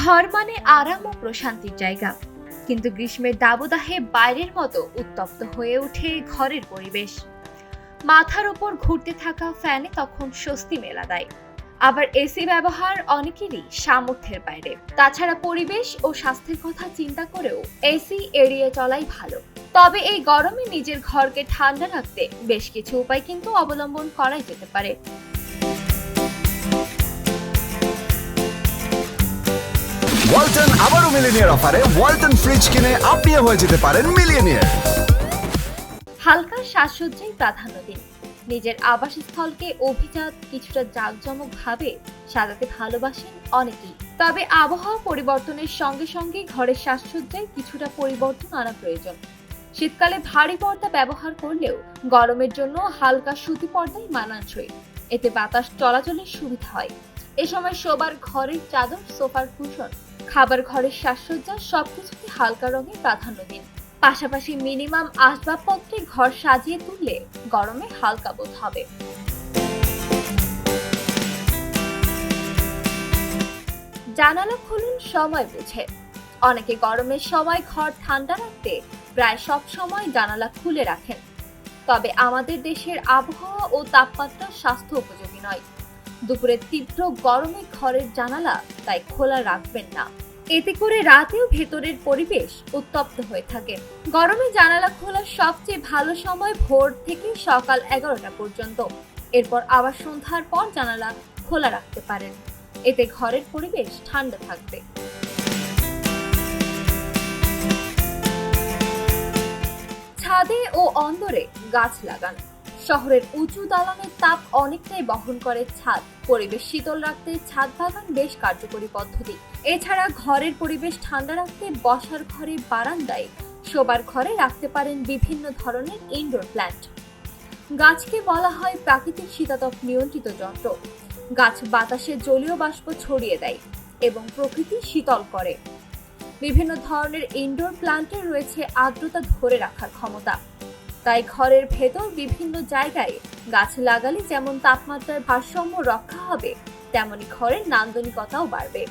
ঘর মানে আরাম ও প্রশান্তির জায়গা। কিন্তু গ্রীষ্মের দাবদাহে বাইরের মতো উত্তপ্ত হয়ে ওঠে ঘরের পরিবেশ। মাথার উপর ঘুরতে থাকা ফ্যানে তখন স্বস্তি মেলা দেয়। আবার এসি ব্যবহার অনেকেরই সামর্থ্যের বাইরে। তাছাড়া পরিবেশ ও স্বাস্থ্যের কথা চিন্তা করেও এসি এড়িয়ে চলাই ভালো। তবে এই গরমে নিজের ঘরকে ঠান্ডা রাখতে বেশ কিছু উপায় কিন্তু অবলম্বন করাই যেতে পারে। ওয়ালটন আবারও মিলিনিয়ার অফারে ওয়ালটন ফ্রিজ কিনে আপনিও হয়ে যেতে পারেন মিলিয়নিয়ার। হালকা সাজসজ্জাই প্রাধান্য দিন। নিজের আবাসস্থলকে অভিজাত কিছুটা জাঁকজমক ভাবে সাজাতে ভালোবাসেন অনেকেই। তবে আবহাওয়া পরিবর্তনের সঙ্গে সঙ্গে ঘরের সাজসজ্জায় কিছুটা পরিবর্তন আনা প্রয়োজন। শীতকালে ভারী পর্দা ব্যবহার করলেও গরমের জন্য হালকা সুতি পর্দাই মানানসই। এতে বাতাস চলাচলের সুবিধা হয়। এ সময় শোবার ঘরের চাদর, সোফার কুশন খাবার ঘরের সাজসজ্জা সবকিছুতে হালকা রঙের প্রাধান্য দিন। পাশাপাশি মিনিমাম আসবাবপত্রে ঘর সাজিয়ে তুললে গরমে হালকা বোধ হবে। জানালা খুলুন, সময় বুঝে। অনেকে গরমের সময় ঘর ঠান্ডা রাখতে প্রায় সব সময় জানালা খুলে রাখেন। তবে আমাদের দেশের আবহাওয়া ও তাপমাত্রা স্বাস্থ্য উপযোগী নয়। দুপুরে তীব্র গরমে ঘরের জানালা তাই খোলা রাখবেন না। এতে করে রাতেও ভেতরের পরিবেশ উত্তপ্ত হয়ে থাকে। গরমে জানালা খোলার সবচেয়ে ভালো সময় ভোর থেকে সকাল এগারোটা পর্যন্ত। এরপর আবার সন্ধ্যার পর জানালা খোলা রাখতে পারেন। এতে ঘরের পরিবেশ ঠান্ডা থাকবে। ছাদে ও অন্দরে গাছ লাগান। শহরের উঁচু দালানের তাপ অনেকটাই বহন করে ছাদ। পরিবেশ শীতল রাখতে ছাদ বাগান বেশ কার্যকরী পদ্ধতি। এছাড়া ঘরের পরিবেশ ঠান্ডা রাখতে বসার ঘরে বারান্দায় শোবার ঘরে রাখতে পারেন বিভিন্ন ধরনের ইনডোর প্ল্যান্ট গাছকে বলা হয় প্রাকৃতিক শীতাতপ নিয়ন্ত্রিত যন্ত্র। গাছ বাতাসে জলীয় বাষ্প ছড়িয়ে দেয় এবং প্রকৃতি শীতল করে। বিভিন্ন ধরনের ইনডোর প্ল্যান্টের রয়েছে আর্দ্রতা ধরে রাখার ক্ষমতা। তাই ঘরের ভেতর বিভিন্ন জায়গায় গাছ লাগালে যেমন তাপমাত্রার ভারসাম্য রক্ষা হবে, তেমনি ঘরের নান্দনিকতাও বাড়বে।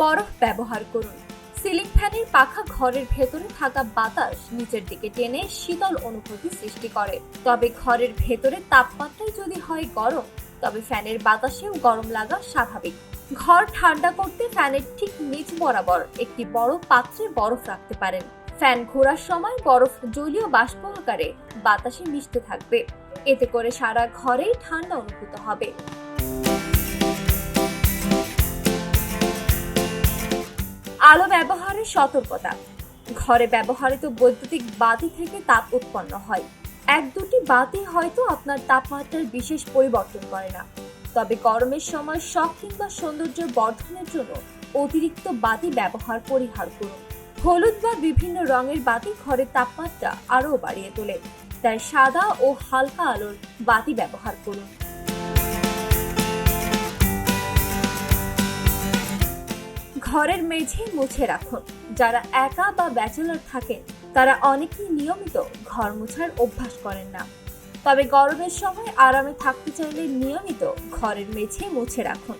বরফ ব্যবহার করুন। সিলিং ফ্যানের পাখা ঘরের ভেতরে থাকা বাতাস নিচের দিকে টেনে শীতল অনুভূতি সৃষ্টি করে। তবে ঘরের ভেতরে তাপমাত্রায় যদি হয় গরম, তবে ফ্যানের বাতাসেও গরম লাগা স্বাভাবিক। ঘর ঠান্ডা করতে ফ্যানের ঠিক নিচ বরাবর একটি বড় পাত্রে বরফ রাখতে পারেন। ফ্যান ঘোরার সময় বরফ জলীয় বাষ্প আকারে বাতাসে মিশতে থাকবে। এতে করে সারা ঘরেই ঠান্ডা অনুভূত হবে। আলো ব্যবহারের সতর্কতা। ঘরে ব্যবহৃত বৈদ্যুতিক বাতি থেকে তাপ উৎপন্ন হয়। এক দুটি বাতি হয়তো আপনার তাপমাত্রার বিশেষ পরিবর্তন করে না। তবে গরমের সময় শখ কিংবা সৌন্দর্য বর্ধনের জন্য অতিরিক্ত বাতি ব্যবহার পরিহার করুন। হলুদ বা বিভিন্ন রঙের বাতি ঘরের তাপমাত্রা আরও বাড়িয়ে তোলে। তাই সাদা ও হালকা আলোর বাতি ব্যবহার করুন। ঘরের মেঝে মুছে রাখুন। যারা একা বা ব্যাচেলর থাকেন, তারা অনেকেই নিয়মিত ঘর মোছার অভ্যাস করেন না। তবে গরমের সময় আরামে থাকতে চাইলে নিয়মিত ঘরের মেঝে মুছে রাখুন।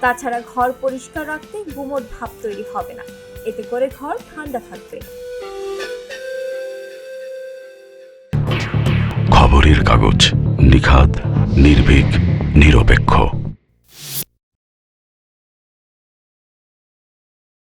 তাছাড়া ঘর পরিষ্কার রাখতে গুমোট ভাব তৈরি হবে না। এতে করে ঘর ঠান্ডা থাকবে। খবরের কাগজ নিখাদ, নির্ভীক, নিরপেক্ষ।